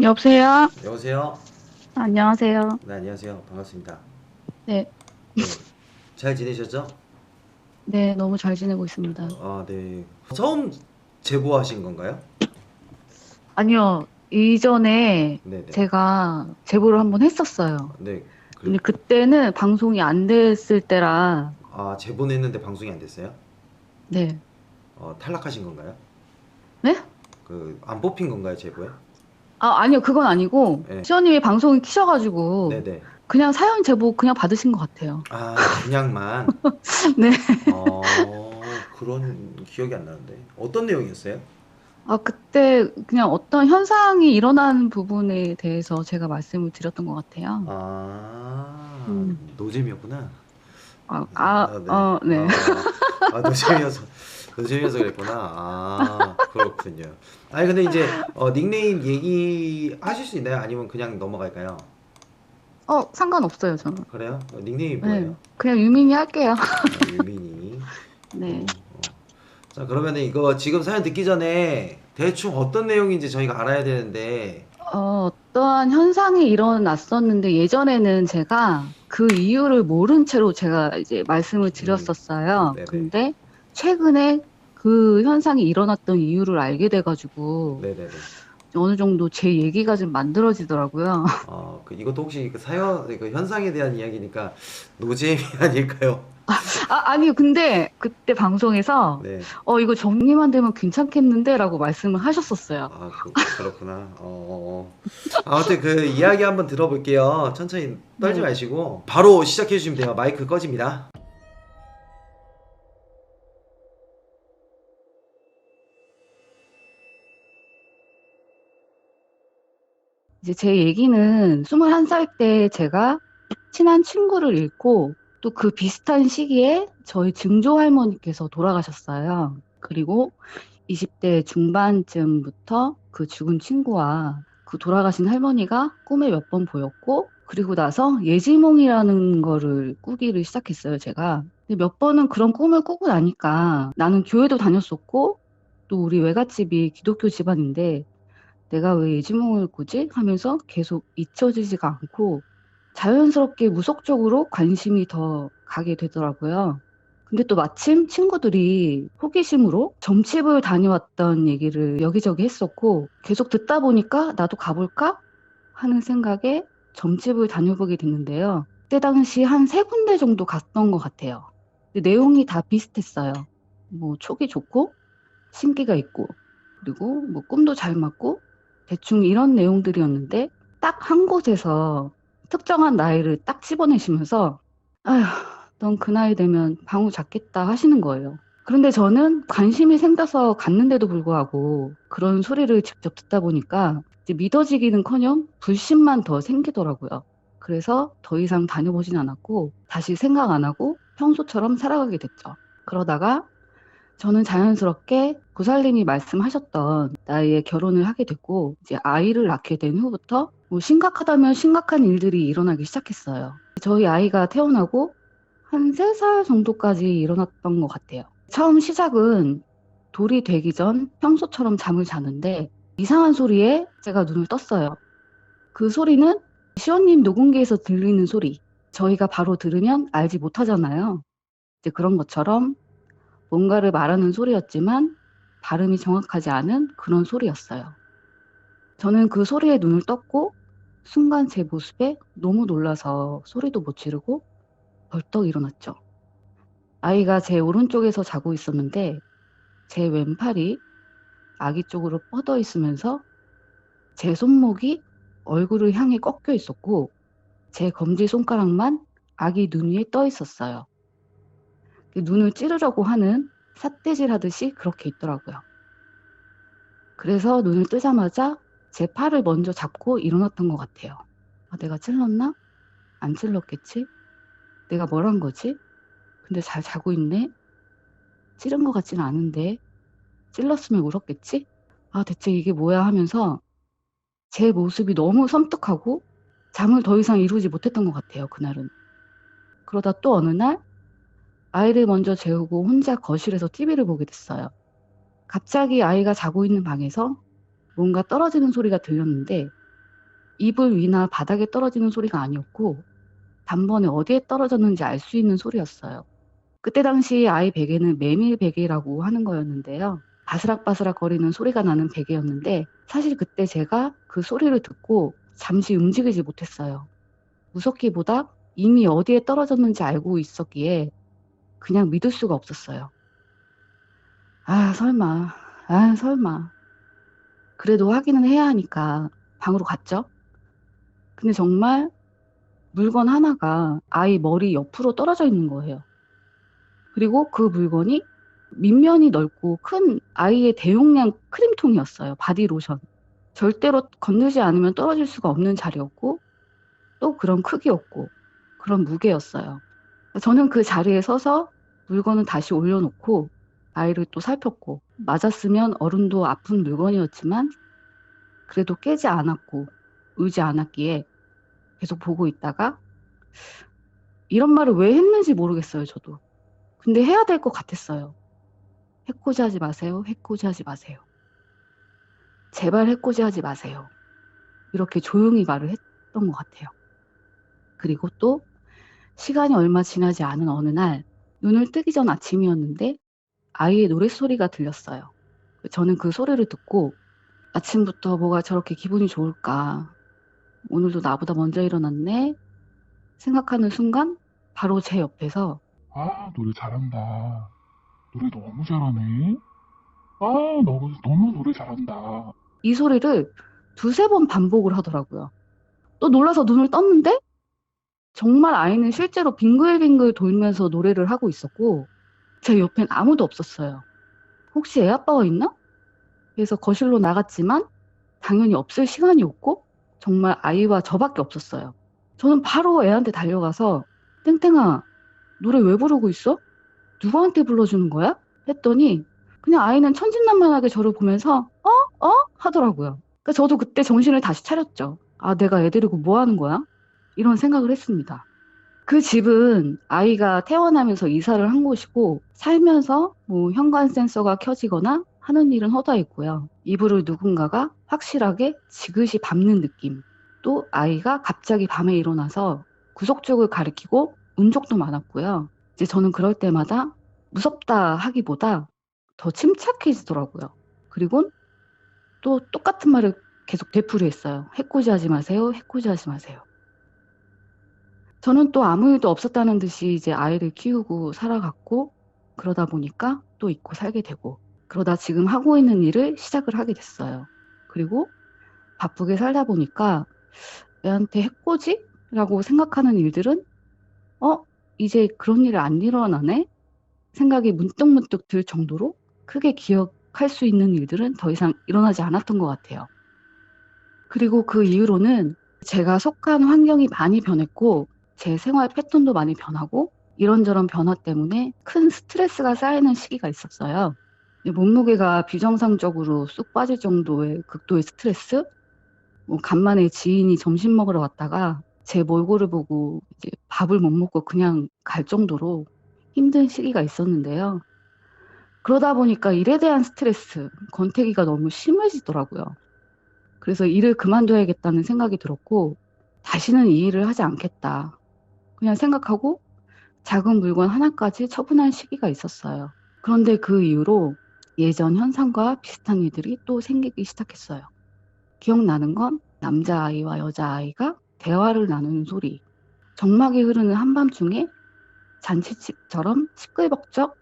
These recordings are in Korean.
여보세요? 여보세요. 안녕하세요. 네 안녕하세요. 반갑습니다. 네. 네. 잘 지내셨죠? 네, 너무 잘 지내고 있습니다. 아 네. 처음 제보하신 건가요? 아니요, 이전에 네 네. 제가 제보를 한번 했었어요. 네. 근데 그때는 방송이 안 됐을 때라, 아 제보냈는데 방송이 안 됐어요? 네. 어 탈락하신 건가요? 네? 그 안 뽑힌 건가요 제보에? 아, 아니요, 그건 아니고, 네. 시원님이 방송을 키셔가지고, 네네. 그냥 사연 제보 그냥 받으신 것 같아요. 아 그냥만. 네. 어 그런 기억이 안 나는데 어떤 내용이었어요? 아, 그때 그냥 어떤 현상이 일어나는 부분에 대해서 제가 말씀을 드렸던 것 같아요. 아 음. 노잼이었구나. 아, 아, 어, 네. 아, 아, 노잼이어서 노잼이어서 그랬구나. 아 그렇군요. 아니 근데 이제 어, 닉네임 얘기 하실 수 있나요? 아니면 그냥 넘어갈까요? 어, 상관없어요, 저는. 그래요? 어, 닉네임이 네. 뭐예요? 그냥 유민이 할게요. 아, 유민이. 네. 어. 자 그러면 이거 지금 사연 듣기 전에 대충 어떤 내용인지 저희가 알아야 되는데 어, 어떠한 현상이 일어났었는데 예전에는 제가 그 이유를 모른 채로 제가 이제 말씀을 드렸었어요. 음, 네네. 근데 최근에 그 현상이 일어났던 이유를 알게 돼가지고 네네네. 어느 정도 제 얘기가 좀 만들어지더라고요. 어, 그 이것도 혹시 그 사연 그 현상에 대한 이야기니까 노잼이 아닐까요? 아, 아니요. 근데 그때 방송에서 네. 어, 이거 정리만 되면 괜찮겠는데? 라고 말씀을 하셨었어요. 아, 그, 그렇구나. 어, 어, 어. 아무튼 그 이야기 한번 들어볼게요. 천천히 떨지 네. 마시고 바로 시작해 주시면 돼요. 마이크 꺼집니다. 이제 제 얘기는 21살 때 제가 친한 친구를 잃고 또 그 비슷한 시기에 저희 증조 할머니께서 돌아가셨어요. 그리고 20대 중반쯤부터 그 죽은 친구와 그 돌아가신 할머니가 꿈에 몇 번 보였고 그리고 나서 예지몽이라는 거를 꾸기를 시작했어요, 제가. 몇 번은 그런 꿈을 꾸고 나니까 나는 교회도 다녔었고 또 우리 외갓집이 기독교 집안인데 내가 왜 예지몽을 꾸지? 하면서 계속 잊혀지지가 않고 자연스럽게 무속적으로 관심이 더 가게 되더라고요. 근데 또 마침 친구들이 호기심으로 점집을 다녀왔던 얘기를 여기저기 했었고 계속 듣다 보니까 나도 가볼까? 하는 생각에 점집을 다녀보게 됐는데요. 그때 당시 한 세 군데 정도 갔던 것 같아요. 근데 내용이 다 비슷했어요. 뭐 촉이 좋고 신기가 있고 그리고 뭐 꿈도 잘 맞고 대충 이런 내용들이었는데 딱 한 곳에서 특정한 나이를 딱 집어내시면서 아휴 넌 그 나이 되면 방우 잡겠다 하시는 거예요. 그런데 저는 관심이 생겨서 갔는데도 불구하고 그런 소리를 직접 듣다 보니까 믿어지기는커녕 불신만 더 생기더라고요. 그래서 더 이상 다녀보진 않았고 다시 생각 안 하고 평소처럼 살아가게 됐죠. 그러다가 저는 자연스럽게 구살님이 말씀하셨던 나이에 결혼을 하게 됐고 이제 아이를 낳게 된 후부터 뭐 심각하다면 심각한 일들이 일어나기 시작했어요. 저희 아이가 태어나고 한 3살 정도까지 일어났던 것 같아요. 처음 시작은 돌이 되기 전 평소처럼 잠을 자는데 이상한 소리에 제가 눈을 떴어요. 그 소리는 시원님 녹음기에서 들리는 소리. 저희가 바로 들으면 알지 못하잖아요. 이제 그런 것처럼 뭔가를 말하는 소리였지만 발음이 정확하지 않은 그런 소리였어요. 저는 그 소리에 눈을 떴고 순간 제 모습에 너무 놀라서 소리도 못 지르고 벌떡 일어났죠. 아이가 제 오른쪽에서 자고 있었는데 제 왼팔이 아기 쪽으로 뻗어 있으면서 제 손목이 얼굴을 향해 꺾여 있었고 제 검지 손가락만 아기 눈 위에 떠 있었어요. 눈을 찌르려고 하는 삿대질 하듯이 그렇게 있더라고요. 그래서 눈을 뜨자마자 제 팔을 먼저 잡고 일어났던 것 같아요. 아, 내가 찔렀나? 안 찔렀겠지? 내가 뭘 한 거지? 근데 잘 자고 있네? 찌른 것 같지는 않은데 찔렀으면 울었겠지? 아 대체 이게 뭐야 하면서 제 모습이 너무 섬뜩하고 잠을 더 이상 이루지 못했던 것 같아요 그날은. 그러다 또 어느 날 아이를 먼저 재우고 혼자 거실에서 TV를 보게 됐어요. 갑자기 아이가 자고 있는 방에서 뭔가 떨어지는 소리가 들렸는데 이불 위나 바닥에 떨어지는 소리가 아니었고 단번에 어디에 떨어졌는지 알 수 있는 소리였어요. 그때 당시 아이 베개는 메밀 베개라고 하는 거였는데요. 바스락바스락 거리는 소리가 나는 베개였는데 사실 그때 제가 그 소리를 듣고 잠시 움직이지 못했어요. 무섭기보다 이미 어디에 떨어졌는지 알고 있었기에 그냥 믿을 수가 없었어요. 아, 설마. 아, 설마. 그래도 확인은 해야 하니까 방으로 갔죠. 근데 정말 물건 하나가 아이 머리 옆으로 떨어져 있는 거예요. 그리고 그 물건이 밑면이 넓고 큰 아이의 대용량 크림통이었어요. 바디로션. 절대로 건들지 않으면 떨어질 수가 없는 자리였고 또 그런 크기였고 그런 무게였어요. 저는 그 자리에 서서 물건을 다시 올려놓고 아이를 또 살폈고 맞았으면 어른도 아픈 물건이었지만 그래도 깨지 않았고 울지 않았기에 계속 보고 있다가 이런 말을 왜 했는지 모르겠어요, 저도. 근데 해야 될 것 같았어요. 해코지 하지 마세요. 해코지 하지 마세요. 제발 해코지 하지 마세요. 이렇게 조용히 말을 했던 것 같아요. 그리고 또 시간이 얼마 지나지 않은 어느 날 눈을 뜨기 전 아침이었는데 아이의 노랫소리가 들렸어요. 저는 그 소리를 듣고 아침부터 뭐가 저렇게 기분이 좋을까. 오늘도 나보다 먼저 일어났네. 생각하는 순간 바로 제 옆에서 아, 노래 잘한다. 노래 너무 잘하네. 아, 너무, 너무 노래 잘한다. 이 소리를 두세 번 반복을 하더라고요. 또 놀라서 눈을 떴는데 정말 아이는 실제로 빙글빙글 돌면서 노래를 하고 있었고 제 옆엔 아무도 없었어요. 혹시 애 아빠가 있나? 그래서 거실로 나갔지만 당연히 없을 시간이었고 정말 아이와 저밖에 없었어요. 저는 바로 애한테 달려가서 땡땡아 노래 왜 부르고 있어? 누구한테 불러주는 거야? 했더니 그냥 아이는 천진난만하게 저를 보면서 어? 어? 하더라고요. 그러니까 저도 그때 정신을 다시 차렸죠. 아, 내가 애 데리고 뭐 하는 거야? 이런 생각을 했습니다. 그 집은 아이가 태어나면서 이사를 한 곳이고 살면서 뭐 현관 센서가 켜지거나 하는 일은 허다했고요. 이불을 누군가가 확실하게 지그시 밟는 느낌. 또 아이가 갑자기 밤에 일어나서 구석 쪽을 가리키고 운 적도 많았고요. 이제 저는 그럴 때마다 무섭다 하기보다 더 침착해지더라고요. 그리고 또 똑같은 말을 계속 되풀이했어요. 해코지 하지 마세요. 해코지 하지 마세요. 저는 또 아무 일도 없었다는 듯이 이제 아이를 키우고 살아갔고 그러다 보니까 또 잊고 살게 되고 그러다 지금 하고 있는 일을 시작을 하게 됐어요. 그리고 바쁘게 살다 보니까 애한테 해코지 라고 생각하는 일들은 어 이제 그런 일이 안 일어나네 생각이 문득문득 들 정도로 크게 기억할 수 있는 일들은 더 이상 일어나지 않았던 것 같아요. 그리고 그 이후로는 제가 속한 환경이 많이 변했고 제 생활 패턴도 많이 변하고 이런저런 변화 때문에 큰 스트레스가 쌓이는 시기가 있었어요. 몸무게가 비정상적으로 쑥 빠질 정도의 극도의 스트레스? 뭐 간만에 지인이 점심 먹으러 왔다가 제 몰골을 보고 이제 밥을 못 먹고 그냥 갈 정도로 힘든 시기가 있었는데요. 그러다 보니까 일에 대한 스트레스, 권태기가 너무 심해지더라고요. 그래서 일을 그만둬야겠다는 생각이 들었고, 다시는 이 일을 하지 않겠다. 그냥 생각하고 작은 물건 하나까지 처분한 시기가 있었어요. 그런데 그 이후로 예전 현상과 비슷한 일들이 또 생기기 시작했어요. 기억나는 건 남자아이와 여자아이가 대화를 나누는 소리, 정막이 흐르는 한밤중에 잔치집처럼 시끌벅적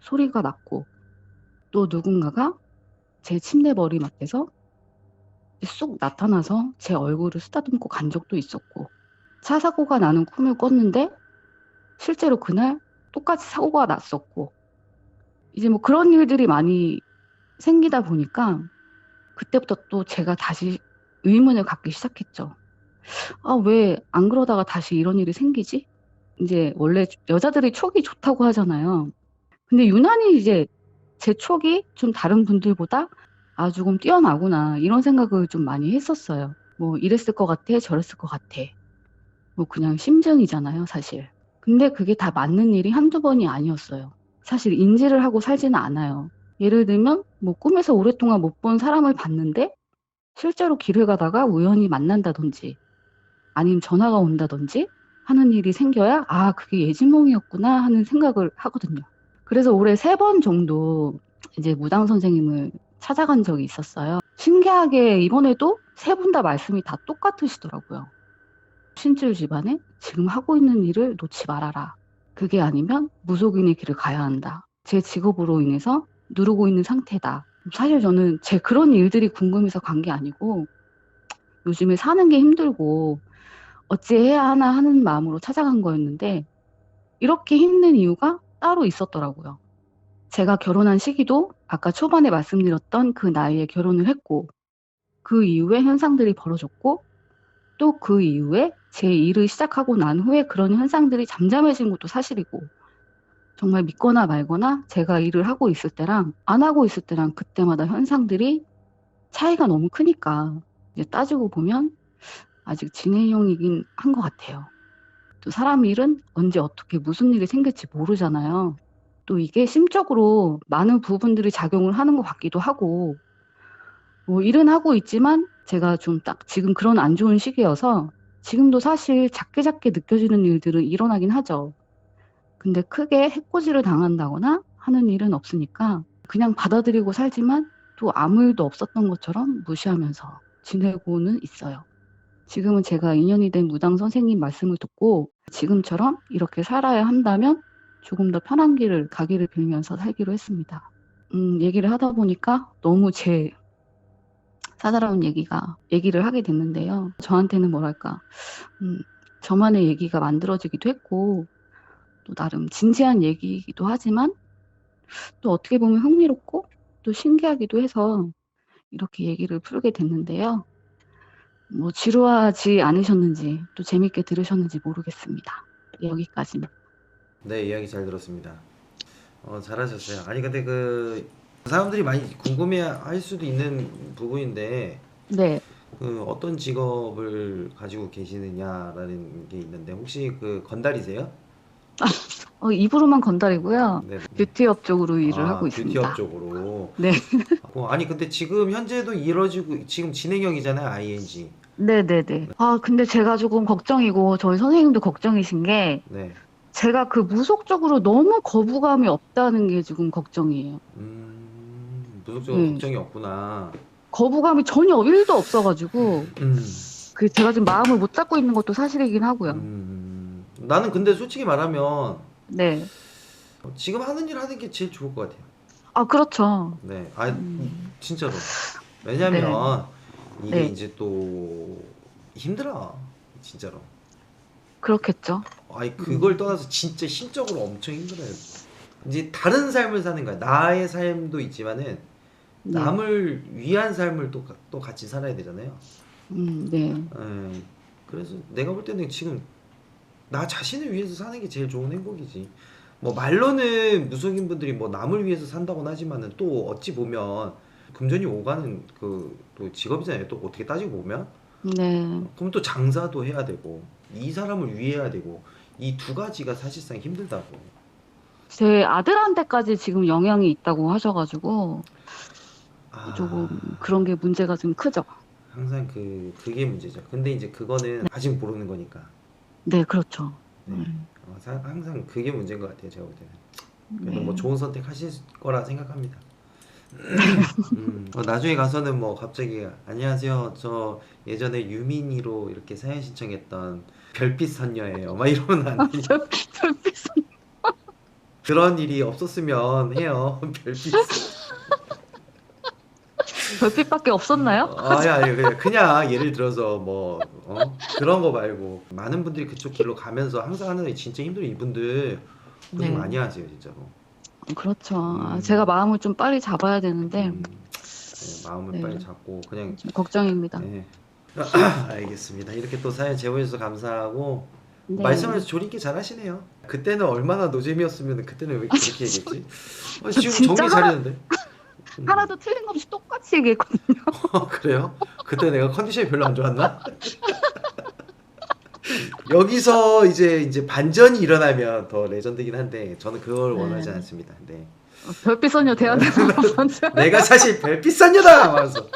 소리가 났고 또 누군가가 제 침대 머리맡에서 쑥 나타나서 제 얼굴을 쓰다듬고 간 적도 있었고 차 사고가 나는 꿈을 꿨는데 실제로 그날 똑같이 사고가 났었고 이제 뭐 그런 일들이 많이 생기다 보니까 그때부터 또 제가 다시 의문을 갖기 시작했죠. 아, 왜 안 그러다가 다시 이런 일이 생기지? 이제 원래 여자들이 촉이 좋다고 하잖아요. 근데 유난히 이제 제 촉이 좀 다른 분들보다 아, 조금 뛰어나구나. 이런 생각을 좀 많이 했었어요. 뭐 이랬을 것 같아, 저랬을 것 같아. 뭐 그냥 심정이잖아요, 사실. 근데 그게 다 맞는 일이 한두 번이 아니었어요. 사실 인지를 하고 살지는 않아요. 예를 들면 뭐 꿈에서 오랫동안 못 본 사람을 봤는데 실제로 길을 가다가 우연히 만난다든지 아니면 전화가 온다든지 하는 일이 생겨야 아, 그게 예지몽이었구나 하는 생각을 하거든요. 그래서 올해 세 번 정도 이제 무당 선생님을 찾아간 적이 있었어요. 신기하게 이번에도 세 분 다 말씀이 다 똑같으시더라고요. 신줄 집안에 지금 하고 있는 일을 놓지 말아라. 그게 아니면 무속인의 길을 가야 한다. 제 직업으로 인해서 누르고 있는 상태다. 사실 저는 제 그런 일들이 궁금해서 간 게 아니고 요즘에 사는 게 힘들고 어찌해야 하나 하는 마음으로 찾아간 거였는데 이렇게 힘든 이유가 따로 있었더라고요. 제가 결혼한 시기도 아까 초반에 말씀드렸던 그 나이에 결혼을 했고 그 이후에 현상들이 벌어졌고 또 그 이후에 제 일을 시작하고 난 후에 그런 현상들이 잠잠해진 것도 사실이고 정말 믿거나 말거나 제가 일을 하고 있을 때랑 안 하고 있을 때랑 그때마다 현상들이 차이가 너무 크니까 이제 따지고 보면 아직 진행형이긴 한 것 같아요. 또 사람 일은 언제 어떻게 무슨 일이 생길지 모르잖아요. 또 이게 심적으로 많은 부분들이 작용을 하는 것 같기도 하고 뭐 일은 하고 있지만 제가 좀 딱 지금 그런 안 좋은 시기여서 지금도 사실 작게 작게 느껴지는 일들은 일어나긴 하죠. 근데 크게 해코지를 당한다거나 하는 일은 없으니까 그냥 받아들이고 살지만 또 아무 일도 없었던 것처럼 무시하면서 지내고는 있어요. 지금은 제가 인연이 된 무당 선생님 말씀을 듣고 지금처럼 이렇게 살아야 한다면 조금 더 편한 길을 가기를 빌면서 살기로 했습니다. 음, 얘기를 하다 보니까 너무 제 사사로운 얘기가 얘기를 하게 됐는데요. 저한테는 뭐랄까 음, 저만의 얘기가 만들어지기도 했고 또 나름 진지한 얘기이기도 하지만 또 어떻게 보면 흥미롭고 또 신기하기도 해서 이렇게 얘기를 풀게 됐는데요. 뭐 지루하지 않으셨는지 또 재밌게 들으셨는지 모르겠습니다. 여기까지는. 네, 이야기 잘 들었습니다. 어, 잘하셨어요. 아니 근데 그 사람들이 많이 궁금해할 수도 있는 부분인데 네. 그 어떤 직업을 가지고 계시느냐라는 게 있는데 혹시 그 건달이세요? 어, 입으로만 건달이고요. 네. 뷰티업 쪽으로 일을 아, 하고 있습니다. 뷰티업 쪽으로. 네. 어, 아니 근데 지금 현재도 이루어지고 지금 진행형이잖아요, ING. 네네네. 아, 근데 제가 조금 걱정이고 저희 선생님도 걱정이신 게 네. 제가 그 무속적으로 너무 거부감이 없다는 게 지금 걱정이에요. 음, 무속적으로 음. 걱정이 없구나. 거부감이 전혀 1도 없어가지고 음. 그 제가 지금 마음을 못 잡고 있는 것도 사실이긴 하고요. 음, 나는 근데 솔직히 말하면 네. 지금 하는 일 하는 게 제일 좋을 것 같아요. 아, 그렇죠. 네, 아 음. 진짜로. 왜냐면 이게 네. 이제 또 힘들어, 진짜로. 그렇겠죠. 아니 그걸 떠나서 진짜 심적으로 엄청 힘들어요. 이제 다른 삶을 사는 거야. 나의 삶도 있지만은 네. 남을 위한 삶을 또, 가- 또 같이 살아야 되잖아요. 음, 네. 예, 그래서 내가 볼 때는 지금 나 자신을 위해서 사는 게 제일 좋은 행복이지. 뭐 말로는 무속인 분들이 뭐 남을 위해서 산다고는 하지만은 또 어찌 보면 금전이 오가는 그 또 직업이잖아요. 또 어떻게 따지고 보면 네. 그럼 또 장사도 해야 되고 이 사람을 위해야 되고 이 두 가지가 사실상 힘들다고. 제 아들한테까지 지금 영향이 있다고 하셔가지고 아, 조금 그런 게 문제가 좀 크죠. 항상 그 그게 문제죠. 근데 이제 그거는 아직 모르는 거니까. 네, 그렇죠. 네. 음, 어, 사- 항상 그게 문제인 것 같아요. 제가 볼 때는. 그래서 네. 뭐 좋은 선택 하실 거라 생각합니다. 음, 어, 나중에 가서는 뭐 갑자기 안녕하세요. 저 예전에 유민이로 이렇게 사연 신청했던 별빛 선녀예요. 막 이러면 안 돼. 별빛 그런 일이 없었으면 해요. 별빛. 별빛밖에 없었나요? 어, 아니 아니 그냥, 그냥 예를 들어서 뭐 어? 그런 거 말고 많은 분들이 그쪽 길로 가면서 항상 하는 게 진짜 힘든 이분들 고생 네. 많이 하세요 진짜로. 그렇죠. 아, 음. 제가 마음을 좀 빨리 잡아야 되는데 음, 네, 마음을 네. 빨리 잡고 그냥 좀 걱정입니다. 네. 알겠습니다. 이렇게 또 사연 제보해주셔서 감사하고 네. 말씀을 조리게 잘하시네요. 그때는 얼마나 노잼이었으면 그때는 왜 그렇게 얘기했지? 어, 지금 정리 잘했는데. 음. 하나도 틀린 거 없이 똑같이 얘기했거든요. 그래요? 그때 내가 컨디션이 별로 안 좋았나? 여기서 이제 이제 반전이 일어나면 더 레전드긴 한데 저는 그걸 네. 원하지 않습니다. 네. 별빛 소녀 대한민국. 내가 사실 별빛 선녀다! 하면서